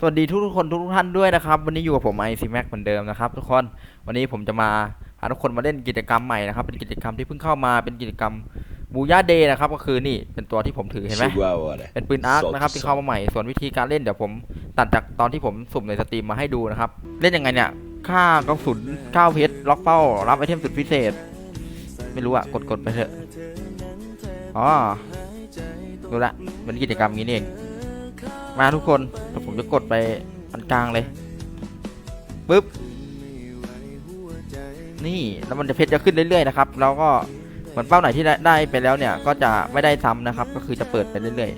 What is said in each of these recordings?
สวัสดีทุกทุกๆคนทุกทุกๆท่านด้วยนะครับ วันนี้อยู่กับผมไอซีแม็กเหมือนเดิมนะครับ ทุกคนวันนี้ผมจะมาพาทุกคนมาเล่นกิจกรรมใหม่นะครับ เป็นกิจกรรมที่เพิ่งเข้ามาเป็นกิจกรรมบูย่าเดย์นะครับ ก็คือนี่เป็นตัวที่ผมถือเห็นไหม Chihuahua เป็นปืนอาร์คนะครับที่เข้ามาใหม่ส่วนวิธีการเล่นเดี๋ยวผมตัดจากตอนที่ผมสุ่มในสตรีมมาให้ดูนะครับ เล่นยังไงเนี่ยค่ากระสุน9เพชรล็อกเป้า รับไอเทมสุดพิเศษ ไม่รู้อะกดกดไปเถอะอ๋อรู้ละเป็นกิจกรรมนี้นี่เอง มาทุกคนเดี๋ยวผมจะกดไปอันกลางเลยปึ๊บนี่แล้วมันจะเพชรจะขึ้นเรื่อยๆนะครับแล้วก็เหมือนเป้าไหนที่ได้ไปแล้วเนี่ยก็จะไม่ได้ซ้ำนะครับ ก็คือจะเปิดไปเรื่อย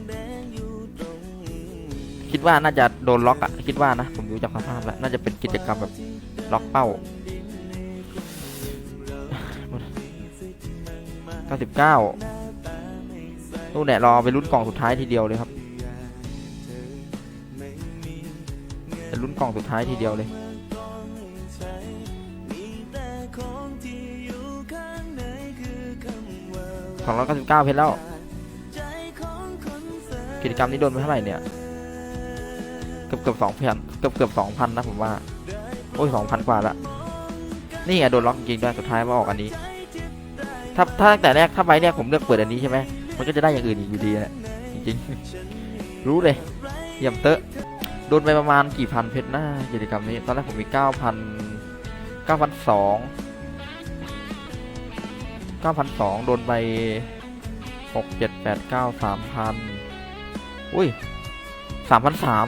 ๆ คิดว่าน่าจะโดนล็อกอะคิดว่านะผมดูจากสภาพแล้วน่าจะเป็นกิจกรรมแบบล็อกเป้า99นู่นแหละรอไปลุ้นกล่องสุดท้ายทีเดียวเลยครับ เป็นรุ่นกล่องสุดท้ายทีเดียวเลยสองร้อยเก้าสิบเก้าเพชรแล้ว กิจกรรมนี้โดนไปเท่าไหร่เนี่ยเกือบเกือบสองพันเกือบเกือบสองพันนะผมว่า โอ้ยสองพันกว่าละ นี่ไงโดนล็อกจริงๆด้วยสุดท้ายมาออกอันนี้ ถ้าถ้าตั้งแต่แรกถ้าใบแรกผมเลือกเปิดอันนี้ใช่ไหมมันก็จะได้อย่างอื่นอีกอยู่ดีแหละจริงๆรู้เลยเยี่ยมเตอะ โดนไปประมาณกี่พันเพชรนะกิจกรรมนี้ ตอนแรกผมมีเก้าพันเก้าพันสองเก้าพันสองโดนไปหกเจ็ดแปดเก้าสามพันอุ้ยสามพันสาม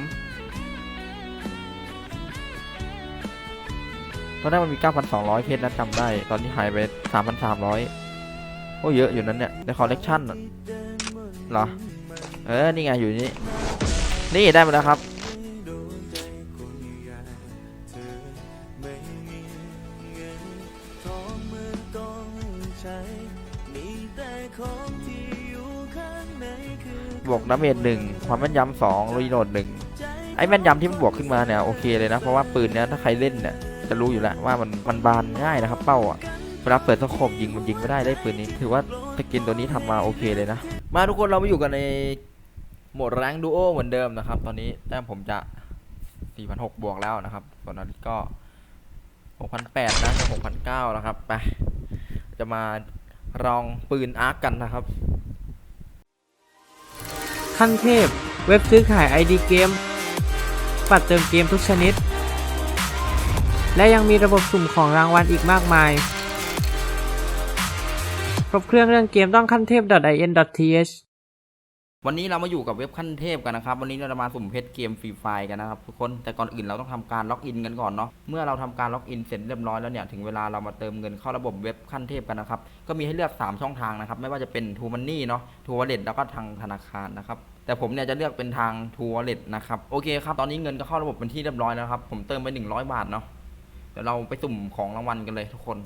ตอนแรกมันมีเก้าพันสองร้อยเพชรนะจำได้ ตอนนี้หายไปสามพันสามร้อยโอ้เยอะอยู่นั้นเนี่ย ในคอลเลกชันเหรอ เออ นี่ไงอยู่นี่ นี่ได้มาแล้วครับ ดาเมจหนึ่งความแม่นยำสองรีโหลดหนึ่งไอ้แม่นยำที่มันบวกขึ้นมาเนี่ยโอเคเลยนะ เพราะว่าปืนเนี้ยถ้าใครเล่นเนี่ยจะรู้อยู่แล้วว่ามันมันบานง่ายนะครับเป้าอะเวลาเปิดสโคปยิงมันยิงไม่ได้ได้ปืนนี้ ถือว่าสกินตัวนี้ทำมาโอเคเลยนะ มาทุกคนเรามาอยู่กันในโหมดแรงดูโอเหมือนเดิมนะครับ ตอนนี้แต้มผมจะ 4,600 บวกแล้วนะครับ ส่วนนั้นก็ 6,800นะจะ6,900แล้วครับ ไป จะมาลองปืนอาร์กันนะครับ ขั้นเทพ เว็บซื้อขาย ID เกมปัดเติมเกมทุกชนิด และยังมีระบบสุ่มของรางวัลอีกมากมาย ครบเครื่องเรื่องเกมต้องขั้นเทพ .in.th วันนี้เรามาอยู่กับเว็บขั้นเทพกันนะครับ วันนี้เราจะมาสุ่มเพชรเกมฟรีไฟกันนะครับทุกคนแต่ก่อนอื่นเราต้องทำการล็อกอินกันก่อนเนาะเมื่อเราทำการล็อกอินเสร็จเรียบร้อยแล้วเนี่ยถึงเวลาเรามาเติมเงินเข้าระบบเว็บขั้นเทพกันนะครับก็มีให้เลือก 3 ช่องทางนะครับไม่ว่าจะเป็น t ูมันนี่เนาะทูวอลเล็ตแล้วก็ทางธนาคารนะครับ แต่ผมเนี่ยจะเลือกเป็นทางทูวอลเล็ตนะครับโอเคครับตอนนี้เงินก็เข้าระบบเป็นที่เรียบร้อยแล้วครับผมเติมไป 100 บาทเนาะเดี๋ยวเราไปสุ่มของรางวัลกันเลยทุกคน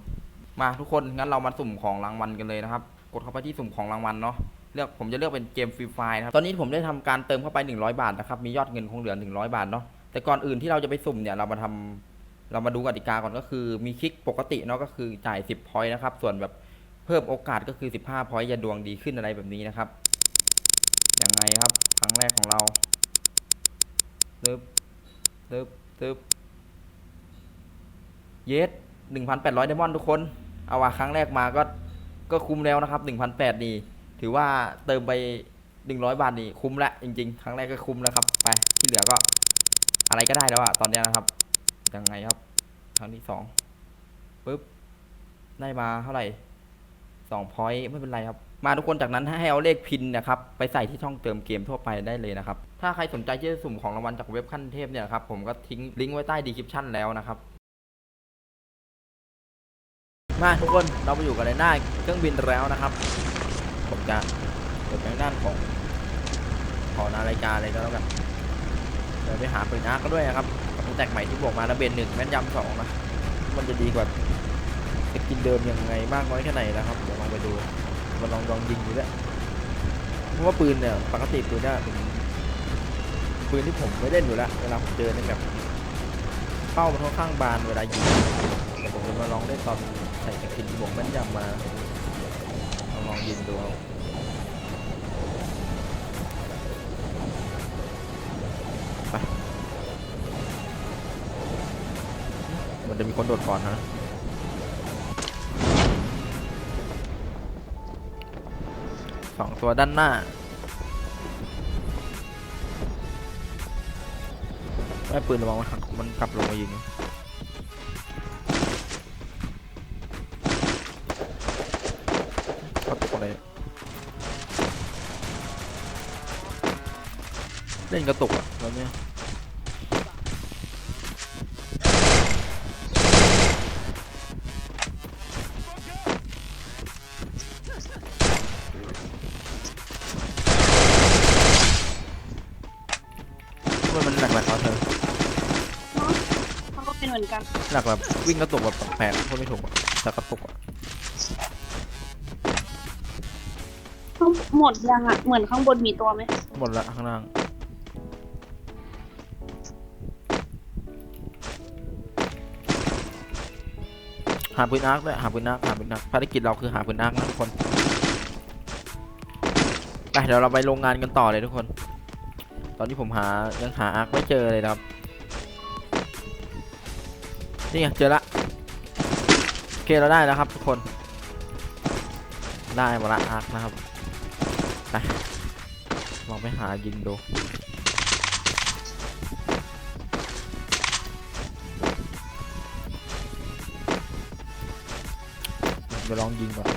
มาทุกคนงั้นเรามาสุ่มของรางวัลกันเลยนะครับ กดเข้าไปที่สุ่มของรางวัลเนาะเลือกผมจะเลือกเป็นเกมฟรีไฟนะครับตอนนี้ผมได้ทำการเติมเข้าไป 100 บาทนะครับมียอดเงินคงเหลือ 100 บาทเนาะแต่ก่อนอื่นที่เราจะไปสุ่มเนี่ยเรามาทำเรามาดูกติกาก่อนก็คือมีคลิกปกติเนาะก็คือจ่าย 10พอยต์นะครับส่วนแบบเพิ่มโอกาสก็คือ 15พอยต์จะดวงดีขึ้นอะไรแบบนี้นะครับ ยังไงครับ ครั้งแรกของเราตึ๊บตึ๊บตึ๊บเยส1,800ไดมอนด์ทุกคน เอาว่าครั้งแรกมาก็ ก็คุ้มแล้วนะครับ1,800นี่ ถือว่าเติมไป100บาทนี่คุ้มละจริง ๆ ครั้งแรกก็คุ้มแล้วครับ ไปที่เหลือก็ อะไรก็ได้แล้วอะตอนนี้นะครับ ยังไงครับ ครั้งที่สองปึ๊บ ได้มาเท่าไหร่สองพอยต์ไม่เป็นไรครับ มาทุกคนจากนั้นให้เอาเลขพินนะครับไปใส่ที่ช่องเติมเกมทั่วไปได้เลยนะครับ ถ้าใครสนใจที่จะสุ่มของรางวัลจากเว็บขั้นเทพเนี่ยครับผมก็ทิ้งลิงก์ไว้ใต้ดีคริปชั่นแล้วนะครับ มาทุกคนเราไปอยู่กันในหน้าเครื่องบินแล้วนะครับผมจะเปิดไปทางด้านของขอนาฬิกาเลยก็แล้วกันเดี๋ยวไปหาปืนอาร์ก็ด้วยนะครับกับแตกใหม่ที่บอกมานะเบนหนึ่งแม่นยำสองนะมันจะดีกว่าสกินเดิมยังไงมากน้อยแค่ไหนนะครับเดี๋ยวลองไปดู มันลองลองยิงดูแล้วเพราะว่าปืนเนี่ยปกติปืนเนี่ยผมปืนที่ผมไม่เล่นอยู่แล้วเวลาผมเจอเนี่ยแบบเข้ามันค่อนข้างบานเวลายิงแต่ผมจะมาลองได้ตอนใส่สกินบวกแม่นยำมาลองลองยิงดูเอาไปมันจะมีคนโดดก่อนนะ สองตัวด้านหน้า ไม่ปืนระวังมันหักมันกลับลงมายิงเขาตกอะไรเล่นกระตุกอะแบบเนี้ย ทำไมมันหนักแบบเขาเธอเขาก็เป็นเหมือนกันหนักแบบวิ่งกระตุกแบบแปลกๆพูดไม่ถูกอะแต่กระตุกอะข้างหมดยังอะ เหมือนข้างบนมีตัวไหมหมดละข้างล่างหาปืนอาร์คด้วยหาปืนอาร์คหาปืนอาร์คภารกิจเราคือหาปืนอาร์คนะทุกคนไปเดี๋ยวเราไปโรงงานกันต่อเลยทุกคน ตอนนี้ผมหายังหาอาร์คไม่เจอเลยนะครับนี่ไงเจอละโอเคเราได้แล้วครับทุกคน ได้หมดละอาร์คนะครับไปลองไปหายิงดูเดี๋ยวลองยิงก่อน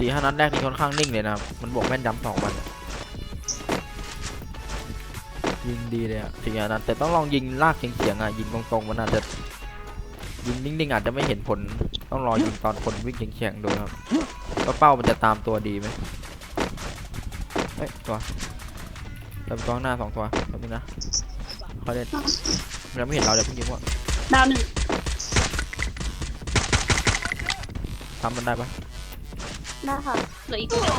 สี่ห้านัดแรกนี่ค่อนข้างนิ่งเลยนะครับ มันบวกแม่นยำสองมันอะยิงดีเลยอะสี่ห้านัดแต่ต้องลองยิงลากเฉียงๆอะยิงตรงๆมันอาจจะยิงนิ่งๆอาจจะไม่เห็นผลต้องรอยิงตอนคนวิ่งเฉียงๆดูนะครับว่าเป้ามันจะตามตัวดีไหมเฮ้ยตัวเติมตัวข้างหน้าสองตัวแป๊บนึงนะเขาเล่นยังไม่เห็นเราเดี๋ยวเพิ่งยิงว่าดาวหนึ่งทำมันได้ปะ ได้ค่ะเหลืออีกตัวเดียว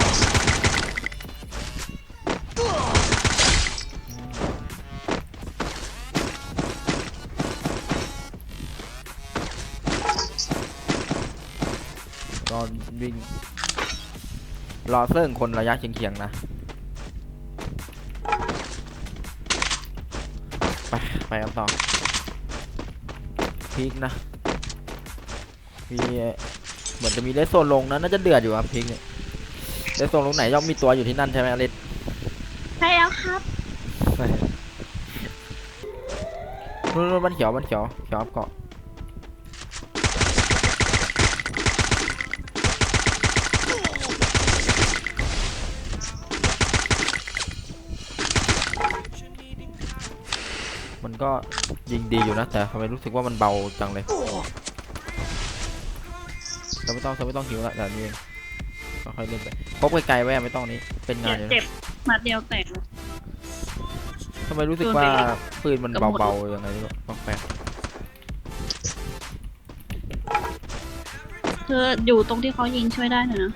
รอวิ่งรอเซิ่งคนระยะเฉียงๆนะ ไป ไปกันต่อพีกนะมี เหมือนจะมีเลสโซนลงนะน่าจะเดือดอยู่ครับพีกเนี่ยเลสโซนลงไหนย่อมมีตัวอยู่ที่นั่นใช่ไหมอลิสใช่แล้วครับนู่นๆบ้านเขียวบ้านเขียวเขียวอัพเกาะมันก็ยิงดีอยู่นะแต่ทำไมรู้สึกว่ามันเบาจังเลย เราไม่ต้องเราไม่ต้องหิวละแต่นี้ค่อยๆเล่นไปพบไกลๆไว้อะไม่ต้องนี้เป็นงานอยู่นะเจ็บนัดเดียวแตกเลย ทำไมรู้สึกว่าปืนมันเบาๆยังไงไม่รู้แปลกเธออยู่ตรงที่เขายิงช่วยได้เถอะนะ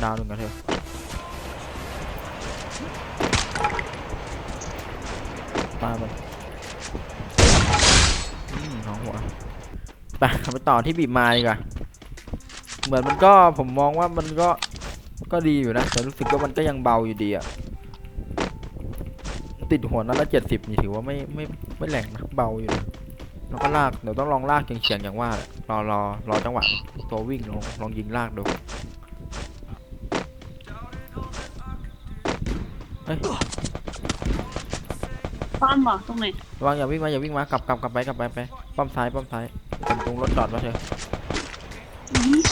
ๆดาวหนึ่งกันเถอะ ปามันอืมของหัวไปไปต่อที่บีบมาดีกว่า เหมือนมันก็ผมมองว่ามันก็ก็ดีอยู่นะ แต่รู้สึกว่ามันก็ยังเบาอยู่ดีอะติดหัวนัดละเจ็ดสิบนี่ถือว่าไม่ไม่ไม่แหลงนะเบาอยู่นะแล้วก็ลากเดี๋ยวต้องลองลากเฉียงๆอย่างว่ารอรอรอจังหวะตัววิ่งลองลองยิงลากดู ป้อมเหรอตรงไหนระวังอย่าวิ่งมาอย่าวิ่งมากลับกลับกลับไปกลับไปไปป้อมซ้ายป้อมซ้ายเป็นตรงรถจอดมาเถอะอื้อหือ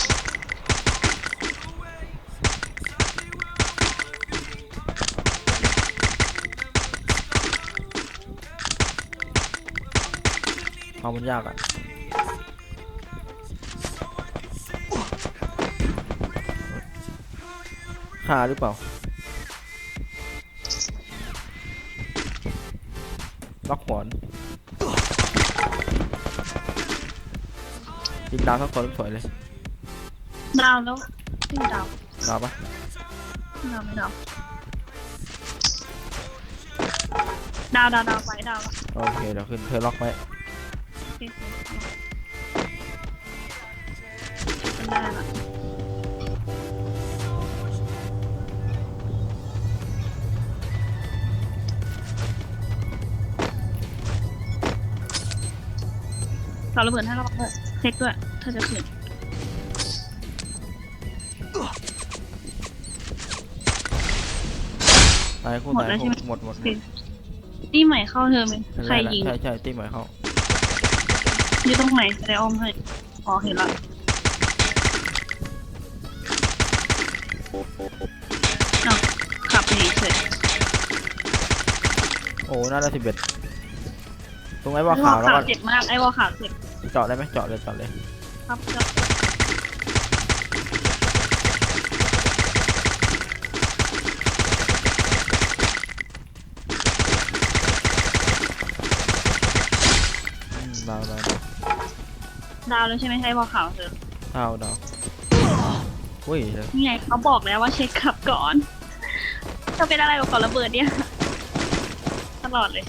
เอามันยากอะขาหรือเปล่า ล็อกหอนยิงดาวทั้งตัวสวยเลยดาวแล้วขึ้นดาวดาวปะดาวไม่ดาวดาวดาวดาวไปดาวโอเคเดี๋ยวขึ้นเธอล็อกไว้โอเคได้ละ เราระเบิดให้เราระเบิดเช็คด้วย ถ้าจะขึ้นตายคู่หมดตายแล้วใช่คู่ไหม หมดหมดโอเคตีใหม่เข้าเธอไหมใครยิงใช่ใช่ตีใหม่เข้าอยู่ตรงไหนจะได้อ้อมให้อ๋อเห็นละอ้าวขับหนีเสร็จโอ้น่าจะสิบเอ็ดตรงไอ้ไอ้ว่าวอขาวแล้วขาวก็เจ็บมากไอ้วอขาวเจ็บ เจาะได้ไหมเจาะเลยเจาะเลยครับครับอืมดาวดาวดาวแล้วใช่ไหมไอ้วอขาวเธอดาวดาวอุ้ยเดี๋ยวนี่ไงเขาบอกแล้วว่าเช็คขับก่อน จะเป็นอะไรกับก่อนระเบิดเนี่ย ตลอดเลย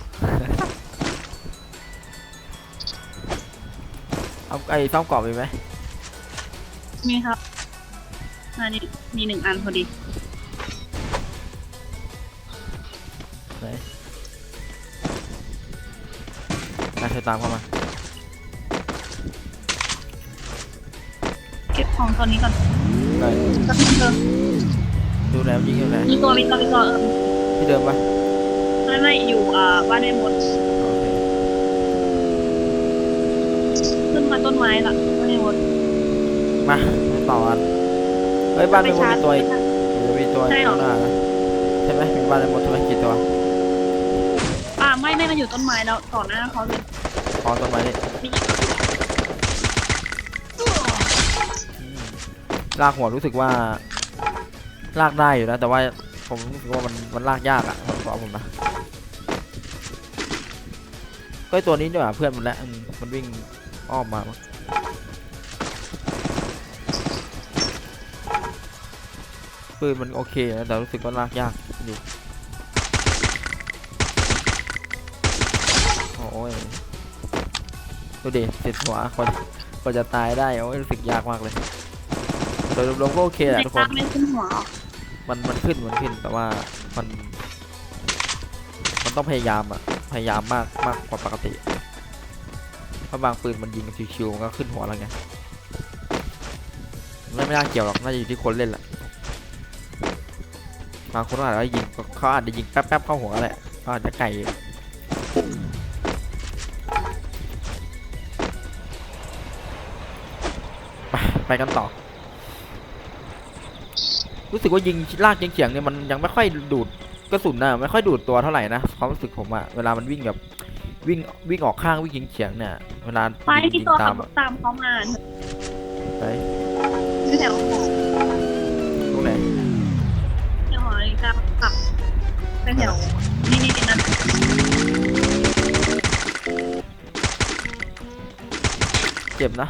เอาไอ้ซ่อมกรอบไปไหมมีครับอันนี้มีหนึ่งอันพอดี ไหนน่าจะตามเข้ามา เก็บของตอนนี้ก่อนได้สักนิดเถอะดูแล้วยิงอยู่ไหนมีตัวมีตัวมีตัวเออที่เดิมปะไม่ไม่อยู่อ่าบ้านในมด โอเค ขึ้น มาต้นไม้ละบ้านในมดมาต่อกันเฮ้ยบ้านเป็นคนมีตัวอีกไปชาร์จเดี๋ยวมีตัวใช่เหรอข้างหน้านะใช่ไหมมีบ้านเป็นหมดใช่ไหมกี่ตัวอ่าไม่ไม่มันอยู่ต้นไม้แล้วต่อหน้าเขาเลยขอต้นไม้นี่มีอืมลากหัวรู้สึกว่า ลากได้อยู่นะ แต่ว่าผมรู้สึกว่ามันมันลากยากอะมันขอผมนะก็ไอ้ตัวนี้ด้วยอะเพื่อนมันแล้วอืมมันวิ่ง อ้อมมามั้งปืนมันโอเคนะแต่รู้สึกว่าลากยากอยู่โอ้ยดูดิติดหัวกว่ากว่าจะตายได้โอ้ยรู้สึกยากมากเลยโดยรวมๆก็โอเคแหละในทุกคตานไม่ขึ้นหัวหรอมันมันขึ้นมันขึ้นแต่ว่ามัน มันต้องพยายามอะพยายามมากมากกว่าปกติ เพราะบางปืนมันยิงชิวๆมันก็ขึ้นหัวแล้วไงไม่ไม่น่าเกี่ยวหรอกน่าจะอยู่ที่คนเล่นแหละบางคนอาจจะยิงเขาอาจจะยิงแป๊บๆเข้าหัวแหละเขาอาจจะไก่ไปกันต่อ รู้สึกว่ายิงลากยิงเฉียงเนี่ยมันยังไม่ค่อยดูดกระสุนนะไม่ค่อยดูดตัวเท่าไหร่นะความรู้สึกผมอะเวลามันวิ่งแบบ วิ่งวิ่งออกข้างวิ่งยิงเฉียงเนี่ยเวลาไปยิงที่ยิงตัวตาขัมบอะตามเขามาไปที่แถวตรงไหนแถวหอนาฬิกาขับไปแถวนี่นี่นี่นั่นเจ็บนะ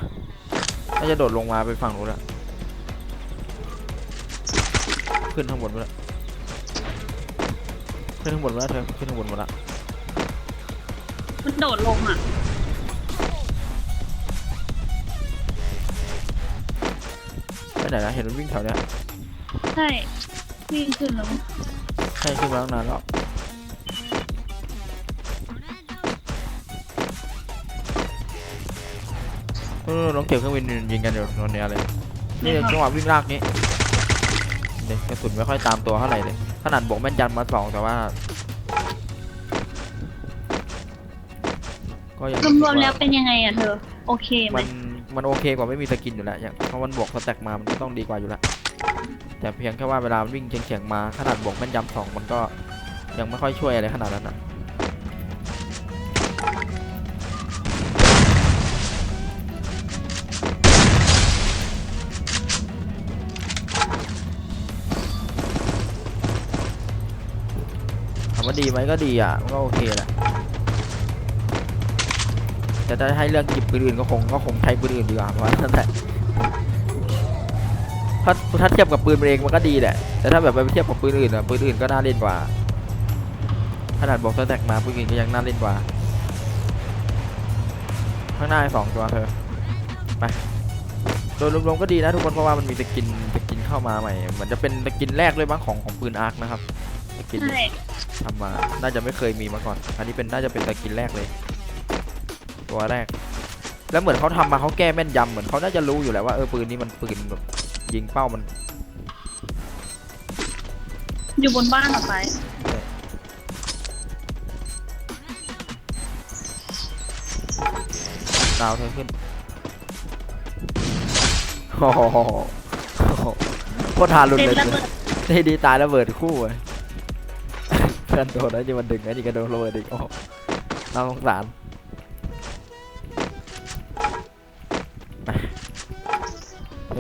น่าจะโดดลงมาไปฝั่งนู้นละขึ้นข้างบนไปแล้วขึ้นข้างบนมาแล้วเธอขึ้นข้างบนมาแล้วมัน โดดลงอะ ไปไหนนะเห็นมันวิ่งแถวเนี้ยใช่วิ่งขึ้นแล้วใช่ขึ้นมาตั้งนานแล้วเออลองเก็บเครื่องบินยิงกันเดี๋ยวตอนเนี้ยเลยนี่จังหวะวิ่งลากนี้เด็กกระสุนไม่ค่อยตามตัวเท่าไหร่เลยขนาดบอกแม่นยำมาสองแต่ว่า ก็ยังรวมๆแล้วเป็นยังไงอะเธอ โอเคไหมมันมันโอเคกว่าไม่มีสกินอยู่แล้วอย่างเพราะมันบวกสแต็กมามันก็ต้องดีกว่าอยู่แล้วแต่เพียงแค่ว่าเวลามันวิ่งเฉียงๆมาขนาดบวกแม่นยำสองมันก็ยังไม่ค่อยช่วยอะไรขนาดนั้นนะถามว่าดีไหมก็ดีอะมันก็โอเคแหละ แต่ถ้าให้เลือกหยิบปืนอื่นก็คงก็คงใช้ปืนอื่นดีกว่าเพราะว่านั่นแหละถ้าถ้าเทียบกับปืนเองมันก็ดีแหละ แต่ถ้าแบบไปเทียบกับปืนอื่นอะปืนอื่นก็น่าเล่นกว่า ขนาดบอกสแต็กมาปืนอื่นก็ยังน่าเล่นกว่า ข้างหน้าอีกสองตัวเธอ ไป โดยรวมๆก็ดีนะทุกคนเพราะว่ามันมีสกินสกินเข้ามาใหม่ เหมือนจะเป็นสกินแรกเลยบ้างของของปืนอาร์คนะครับสกินใช่ทำมา น่าจะไม่เคยมีมาก่อน อันนี้เป็นน่าจะเป็นสกินแรกเลย ตัวแรก แล้วเหมือนเขาทำมาเขาแก้แม่นยำเหมือนเขาน่าจะรู้อยู่แหละว่าเออปืนนี้มันปืนแบบยิงเป้ามัน อยู่บนบ้านต่อไปดาวเธอขึ้นโอ้โหโคตรทารุณเด็เลยระเบิดนี่ดีตายระเบิดคู่เลยเพื่อนโดนแล้วจะมันดึงไอ้นี่ก็โดนระเบิดอีกโอ้น่าสงสาร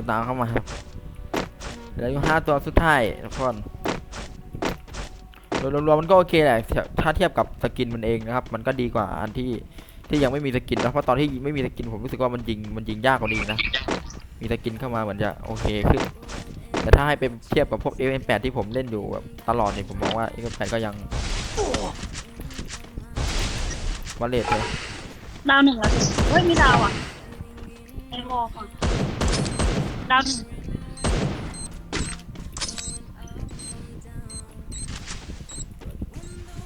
ตามเข้ามาครับเหลืออยู่ห้าตัวสุดท้ายทุกคนโดยรวมๆมันก็โอเคแหละถ้าเทียบกับสกินมันเองนะครับ มันก็ดีกว่าอันที่ที่ยังไม่มีสกินนะเพราะตอนที่ไม่มีสกินผมรู้สึกว่ามันยิงมันยิงยากกว่านี้นะ มีสกินเข้ามาเหมือนจะโอเคขึ้น แต่ถ้าให้เปเทียบกับพวก M8 ที่ผมเล่นอยู่แบบตลอดเนี่ยผมมองว่า M8 ก็ยังวัลเลตเลยดาวหนึ่งแล้วสิเฮ้ยมีดาวอะไอ้วอลก่อน ดาวหนึ่ง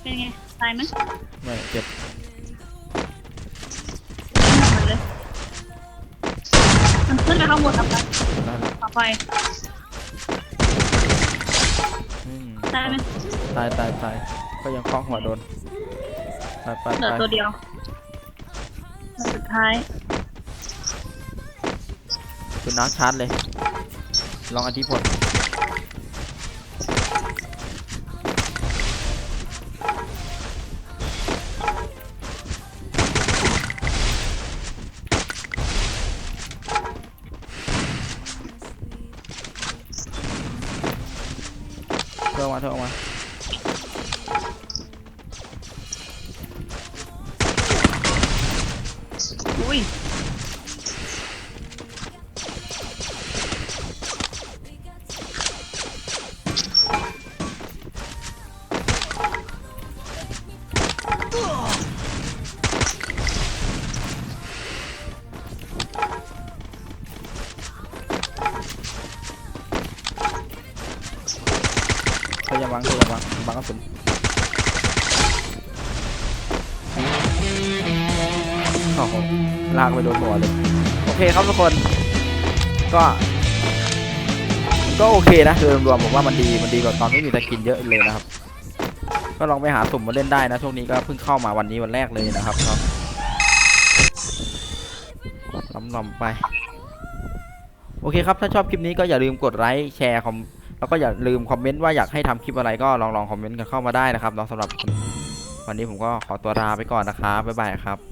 เป็นไง ตายไหมไม่เจ็บหมดเลย มันขึ้นไปข้างบนแล้วไปได้แล้วต่อไป อืมตายไหมตายตายตายก็ยังเคาะหัวโดนไปไปเหลือไปตัวเดียวตัวสุดท้าย คือนักชาร์จเลย ลองอธิพล ลากไปโดนหัวเลย โอเคครับทุกคน ก็ ก็โอเคนะคือรวมๆผมว่ามันดี มันดีกว่าตอนไม่มีสกินเยอะเลยนะครับ ก็ลองไปหาสุ่มมาเล่นได้นะ ช่วงนี้ก็เพิ่งเข้ามาวันนี้วันแรกเลยนะครับเนาะลำๆไป โอเคครับ ถ้าชอบคลิปนี้ก็อย่าลืมกดไลค์ แชร์คอมแล้วก็อย่าลืมคอมเมนต์ว่าอยากให้ทำคลิปอะไรก็ลองลองคอมเมนต์กันเข้ามาได้นะครับสำหรับวันนี้ผมก็ขอตัวลาไปก่อนนะครับบ๊ายบายครับ